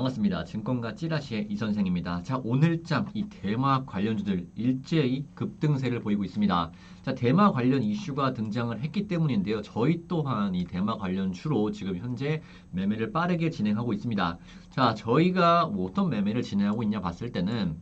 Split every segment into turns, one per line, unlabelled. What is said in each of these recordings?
반갑습니다. 증권가 찌라시의 이 선생입니다. 자, 오늘장 이 대마 관련주들 일제히 급등세를 보이고 있습니다. 자, 대마 관련 이슈가 등장을 했기 때문인데요. 저희 또한 이 대마 관련주로 지금 현재 매매를 빠르게 진행하고 있습니다. 자, 저희가 뭐 어떤 매매를 진행하고 있냐 봤을 때는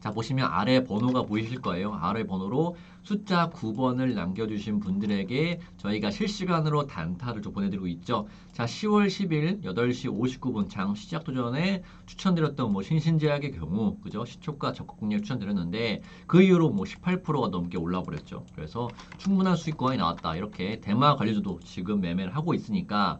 자, 보시면 아래 번호가 보이실 거예요. 아래 번호로 숫자 9번을 남겨주신 분들에게 저희가 실시간으로 단타를 좀 보내드리고 있죠. 자, 10월 10일 8시 59분 장 시작도 전에 추천드렸던 뭐 신신제약의 경우, 그죠? 시초가 적극공략 추천드렸는데 그 이후로 뭐 18%가 넘게 올라 버렸죠. 그래서 충분한 수익 구간이 나왔다. 이렇게 대마 관리주도 지금 매매를 하고 있으니까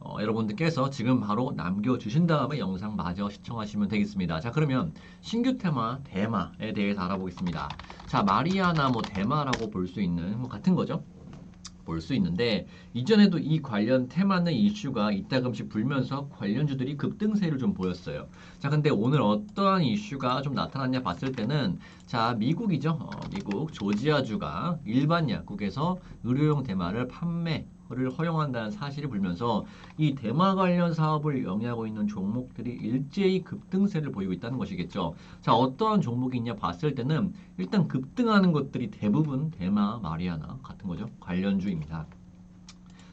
어, 여러분들께서 지금 바로 남겨주신 다음에 영상 마저 시청하시면 되겠습니다. 자, 그러면 신규 테마, 대마에 대해서 알아보겠습니다. 자, 마리아나 뭐 대마라고 볼 수 있는 뭐 같은 거죠. 볼 수 있는데 이전에도 이 관련 테마는 이슈가 이따금씩 불면서 관련주들이 급등세를 좀 보였어요. 자, 근데 오늘 어떠한 이슈가 좀 나타났냐 봤을 때는 자, 미국이죠. 어, 미국 조지아주가 일반 약국에서 의료용 대마를 판매 를 허용한다는 사실이 불면서 이 대마 관련 사업을 영위하고 있는 종목들이 일제히 급등세를 보이고 있다는 것이겠죠. 자, 어떠한 종목이 있냐 봤을 때는 일단 급등하는 것들이 대부분 대마, 마리아나 같은 거죠. 관련주입니다.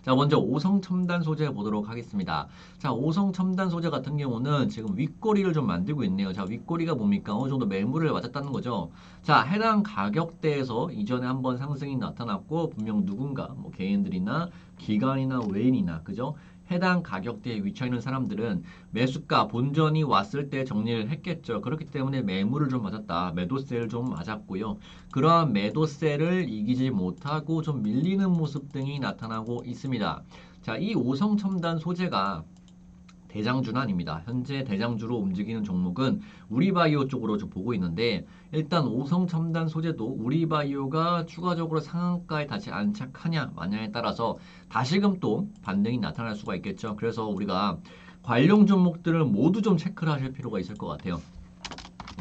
자, 먼저 오성 첨단 소재 보도록 하겠습니다. 자, 오성 첨단 소재 같은 경우는 지금 윗꼬리를 좀 만들고 있네요. 자, 윗꼬리가 뭡니까? 어느 정도 매물을 맞았다는 거죠. 자, 해당 가격대에서 이전에 한번 상승이 나타났고 분명 누군가 뭐 개인들이나 기관이나 외인이나 그죠? 해당 가격대에 위치해 있는 사람들은 매수가 본전이 왔을 때 정리를 했겠죠. 그렇기 때문에 매물을 좀 맞았다. 매도세를 좀 맞았고요. 그러한 매도세를 이기지 못하고 좀 밀리는 모습 등이 나타나고 있습니다. 자, 이 오성 첨단 소재가 대장주는 아닙니다. 현재 대장주로 움직이는 종목은 우리바이오 쪽으로 좀 보고 있는데 일단 오성 첨단 소재도 우리바이오가 추가적으로 상한가에 다시 안착하냐 마냐에 따라서 다시금 또 반등이 나타날 수가 있겠죠. 그래서 우리가 관련 종목들을 모두 좀 체크를 하실 필요가 있을 것 같아요.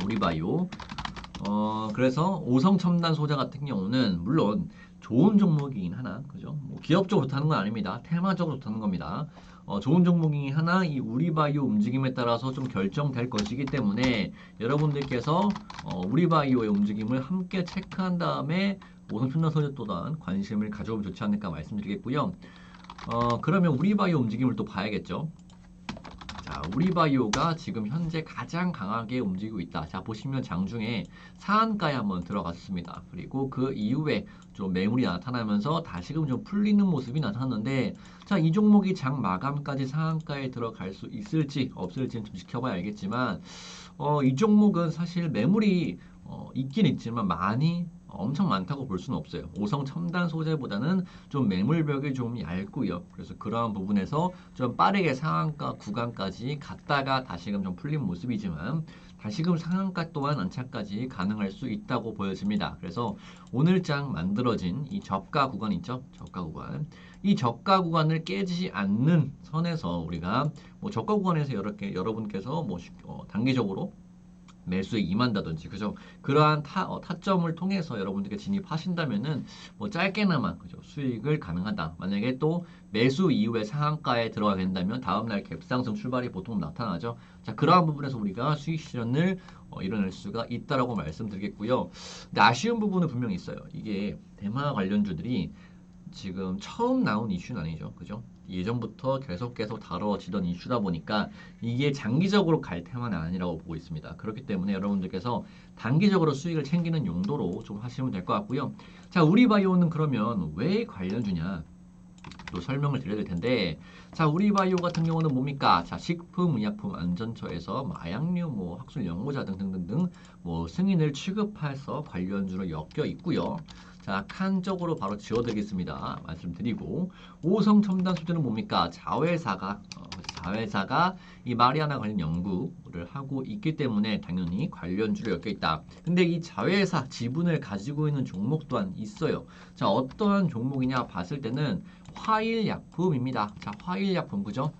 우리바이오 어 그래서 오성 첨단 소재 같은 경우는 물론 좋은 종목이긴 하나 그죠? 뭐 기업적으로 좋다는 건 아닙니다. 테마적으로 좋다는 겁니다. 어, 좋은 종목이긴 하나 이 우리바이오 움직임에 따라서 좀 결정될 것이기 때문에 여러분들께서 어, 우리바이오의 움직임을 함께 체크한 다음에 첨단 소재 또한 관심을 가져보면 좋지 않을까 말씀드리겠고요. 어, 그러면 우리바이오 움직임을 또 봐야겠죠. 자, 우리바이오가 지금 현재 가장 강하게 움직이고 있다. 자, 보시면 장중에 상한가에 한번 들어갔습니다. 그리고 그 이후에 좀 매물이 나타나면서 다시금 좀 풀리는 모습이 나타났는데, 자, 이 종목이 장 마감까지 상한가에 들어갈 수 있을지 없을지는 좀 지켜봐야 알겠지만, 어, 이 종목은 사실 매물이 어, 있긴 있지만 많이 엄청 많다고 볼 수는 없어요. 오성 첨단 소재보다는 좀 매물벽이 좀 얇고요. 그래서 그러한 부분에서 좀 빠르게 상한가 구간까지 갔다가 다시금 좀 풀린 모습이지만 다시금 상한가 또한 안착까지 가능할 수 있다고 보여집니다. 그래서 오늘장 만들어진 이 저가 구간 있죠? 저가 구간. 이 저가 구간을 깨지지 않는 선에서 우리가 뭐 저가 구간에서 여러분께서 뭐 어, 단기적으로 매수에 임한다든지 그죠? 그러한 타, 어, 타점을 통해서 여러분들께 진입하신다면은 뭐 짧게나마 그죠? 수익을 가능하다. 만약에 또 매수 이후에 상한가에 들어가게 된다면 다음날 갭상승 출발이 보통 나타나죠. 자 그러한 부분에서 우리가 수익 실현을 어, 이뤄낼 수가 있다라고 말씀드리겠고요. 근데 아쉬운 부분은 분명히 있어요. 이게 대마 관련주들이 지금 처음 나온 이슈는 아니죠. 그죠 예전부터 계속 계속 다뤄지던 이슈다 보니까 이게 장기적으로 갈 테마는 아니라고 보고 있습니다. 그렇기 때문에 여러분들께서 단기적으로 수익을 챙기는 용도로 좀 하시면 될 것 같고요. 자, 우리바이오는 그러면 왜 관련주냐? 또 설명을 드려야 될 텐데 자 우리바이오 같은 경우는 뭡니까 자 식품 의약품 안전처에서 마약류 뭐 학술 연구자 등등등등 뭐 승인을 취급해서 관련주로 엮여 있고요 자, 칸적으로 바로 지워드리겠습니다. 말씀드리고 오성 첨단 소재는 뭡니까? 자회사가 어, 자회사가 이 마리아나 관련 연구를 하고 있기 때문에 당연히 관련주로 엮여 있다. 근데 이 자회사 지분을 가지고 있는 종목 또한 있어요. 자, 어떠한 종목이냐 봤을 때는 화일약품입니다. 자, 화일약품 그죠?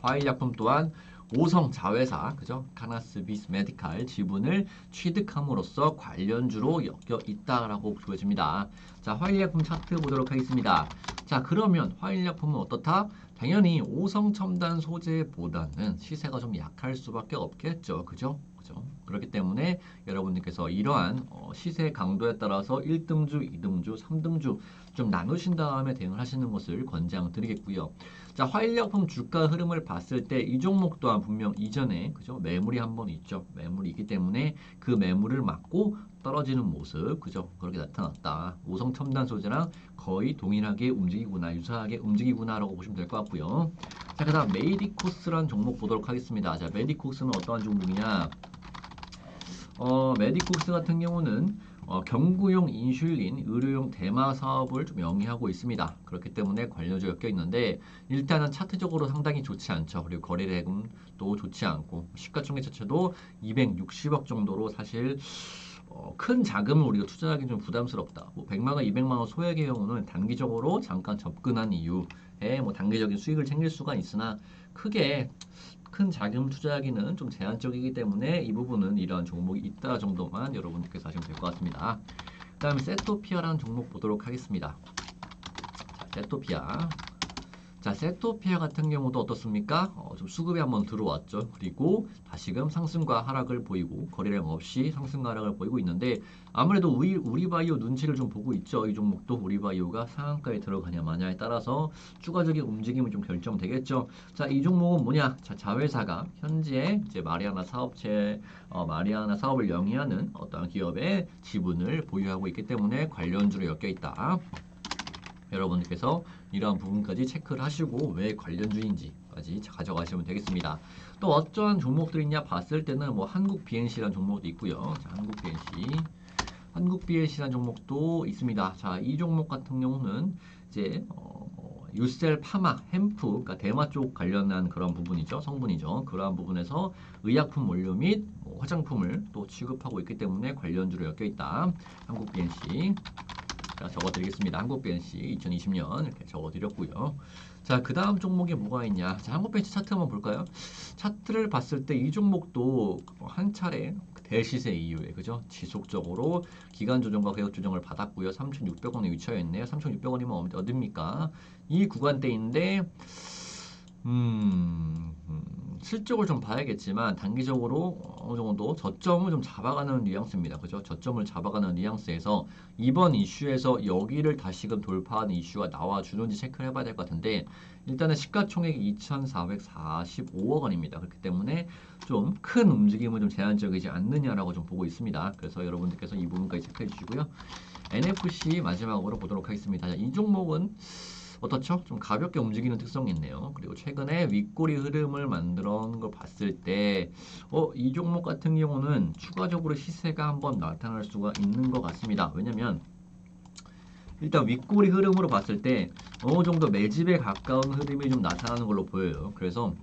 화일약품 또한 오성 자회사 그죠? 카나스 비스 메디칼 지분을 취득함으로써 관련주로 엮여 있다라고 보여집니다. 자, 화일약품 차트 보도록 하겠습니다. 자, 그러면 화일약품은 어떻다? 당연히 오성 첨단 소재보다는 시세가 좀 약할 수밖에 없겠죠. 그죠? 그죠? 그렇기 때문에 여러분들께서 이러한 어, 시세 강도에 따라서 1등주, 2등주, 3등주 좀 나누신 다음에 대응을 하시는 것을 권장드리겠고요. 자, 화일약품 주가 흐름을 봤을 때 이 종목 또한 분명 이전에 그죠? 매물이 한 번 있죠. 매물이 있기 때문에 그 매물을 막고 떨어지는 모습 그죠? 그렇게 나타났다. 오성 첨단 소재랑 거의 동일하게 움직이구나, 유사하게 움직이구나라고 보시면 될 것 같고요. 자, 그다음 메디코스란 종목 보도록 하겠습니다. 자, 메디코스는 어떠한 종목이냐? 어, 메디코스 같은 경우는 어, 경구용 인슐린, 의료용 대마 사업을 좀 영위하고 있습니다. 그렇기 때문에 관련주 엮여 있는데 일단은 차트적으로 상당히 좋지 않죠. 그리고 거래대금도 좋지 않고 시가총액 자체도 260억 정도로 사실 어, 큰 자금을 우리가 투자하기 좀 부담스럽다. 뭐 100만 원, 200만 원 소액의 경우는 단기적으로 잠깐 접근한 이유에 뭐 단기적인 수익을 챙길 수가 있으나 크게 큰 자금 투자하기는 좀 제한적이기 때문에 이 부분은 이러한 종목이 있다 정도만 여러분들께서 하시면 될 것 같습니다. 그 다음에 세토피아라는 종목 보도록 하겠습니다. 자, 세토피아. 자, 세토피아 같은 경우도 어떻습니까? 어, 좀 수급이 한번 들어왔죠. 그리고 다시금 상승과 하락을 보이고 거래량 없이 상승과 하락을 보이고 있는데 아무래도 우리, 우리바이오 눈치를 좀 보고 있죠. 이 종목도 우리바이오가 상한가에 들어가냐 마냐에 따라서 추가적인 움직임이 좀 결정되겠죠. 자, 이 종목은 뭐냐? 자, 자회사가 현재 이제 마리아나 사업체, 어, 마리아나 사업을 영위하는 어떤 기업의 지분을 보유하고 있기 때문에 관련주로 엮여 있다. 여러분들께서 이러한 부분까지 체크를 하시고 왜 관련주인지까지 가져가시면 되겠습니다. 또 어떠한 종목들이 있냐 봤을 때는 뭐 한국 BNC라는 종목도 있고요. 자, 한국 BNC. 한국 BNC라는 종목도 있습니다. 자, 이 종목 같은 경우는 이제 어, 어, 유셀 파마, 햄프, 그러니까 대마 쪽 관련한 그런 부분이죠. 성분이죠. 그러한 부분에서 의약품 원료 및 뭐 화장품을 또 취급하고 있기 때문에 관련주로 엮여 있다. 한국 BNC. 제가 적어드리겠습니다. 한국 BNC 2020년 이렇게 적어드렸고요. 자, 그 다음 종목에 뭐가 있냐? 자, 한국 BNC 차트 한번 볼까요? 차트를 봤을 때 이 종목도 한 차례 대시세 이후에 그죠? 지속적으로 기간 조정과 가격 조정을 받았고요. 3,600원에 위치해 있네요. 3,600원이면 어딥니까? 이 구간대인데 음, 음, 실적을 좀 봐야겠지만 단기적으로 어느 정도 저점을 좀 잡아가는 뉘앙스입니다. 그죠? 저점을 잡아가는 뉘앙스에서 이번 이슈에서 여기를 다시금 돌파하는 이슈가 나와주는지 체크를 해봐야 될 것 같은데 일단은 시가총액이 2,445억 원입니다. 그렇기 때문에 좀 큰 움직임은 좀 제한적이지 않느냐라고 좀 보고 있습니다. 그래서 여러분들께서 이 부분까지 체크해 주시고요. NFC 마지막으로 보도록 하겠습니다. 이 종목은 어떻죠? 좀 가볍게 움직이는 특성이 있네요. 그리고 최근에 윗꼬리 흐름을 만들어 놓은 걸 봤을 때, 어, 이 종목 같은 경우는 추가적으로 시세가 한번 나타날 수가 있는 것 같습니다. 왜냐면, 일단 윗꼬리 흐름으로 봤을 때 어느 정도 매집에 가까운 흐름이 좀 나타나는 걸로 보여요. 그래서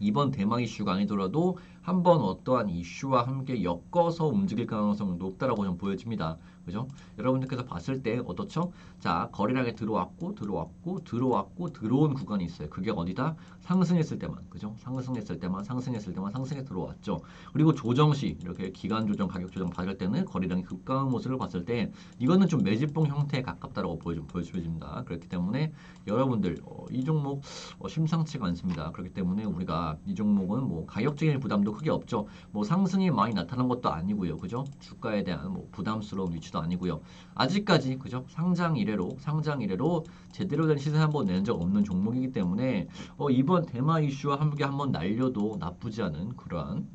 이번 대망 이슈가 아니더라도 한번 어떠한 이슈와 함께 엮어서 움직일 가능성이 높다라고 좀 보여집니다. 그죠? 여러분들께서 봤을 때 어떻죠? 자, 거래량에 들어왔고 들어왔고 들어왔고 들어온 구간이 있어요. 그게 어디다? 상승했을 때만. 그죠? 상승했을 때만 상승했을 때만 상승에 들어왔죠. 그리고 조정 시 이렇게 기간 조정, 가격 조정 받을 때는 거래량이 급강한 모습을 봤을 때 이거는 좀 매집봉 형태에 가깝다라고 보여 보여집니다. 그렇기 때문에 여러분들 어, 이 종목 어, 심상치가 않습니다. 그렇기 때문에 우리가 이 종목은 뭐 가격적인 부담도 크게 없죠. 뭐 상승이 많이 나타난 것도 아니고요. 그죠? 주가에 대한 뭐 부담스러운 위치도 아니고요. 아직까지 그죠? 상장 이래로 상장 이래로 제대로 된 시세 한번 낸 적 없는 종목이기 때문에 어, 이번 대마 이슈와 함께 한번 날려도 나쁘지 않은 그러한 음,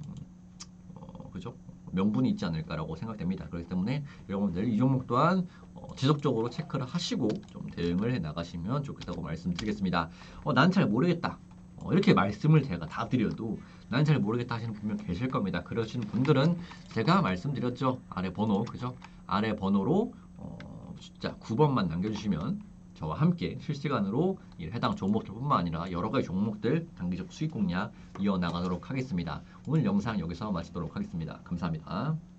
어, 그죠? 명분이 있지 않을까라고 생각됩니다. 그렇기 때문에 여러분들 이 종목 또한 어, 지속적으로 체크를 하시고 좀 대응을 해 나가시면 좋겠다고 말씀드리겠습니다. 어, 난 잘 모르겠다. 어, 이렇게 말씀을 제가 다 드려도 난 잘 모르겠다 하시는 분명 계실 겁니다. 그러시는 분들은 제가 말씀드렸죠. 아래 번호 그죠? 아래 번호로 어, 숫자 9번만 남겨주시면 저와 함께 실시간으로 이 해당 종목들뿐만 아니라 여러 가지 종목들 단기적 수익 공략 이어나가도록 하겠습니다. 오늘 영상 여기서 마치도록 하겠습니다. 감사합니다.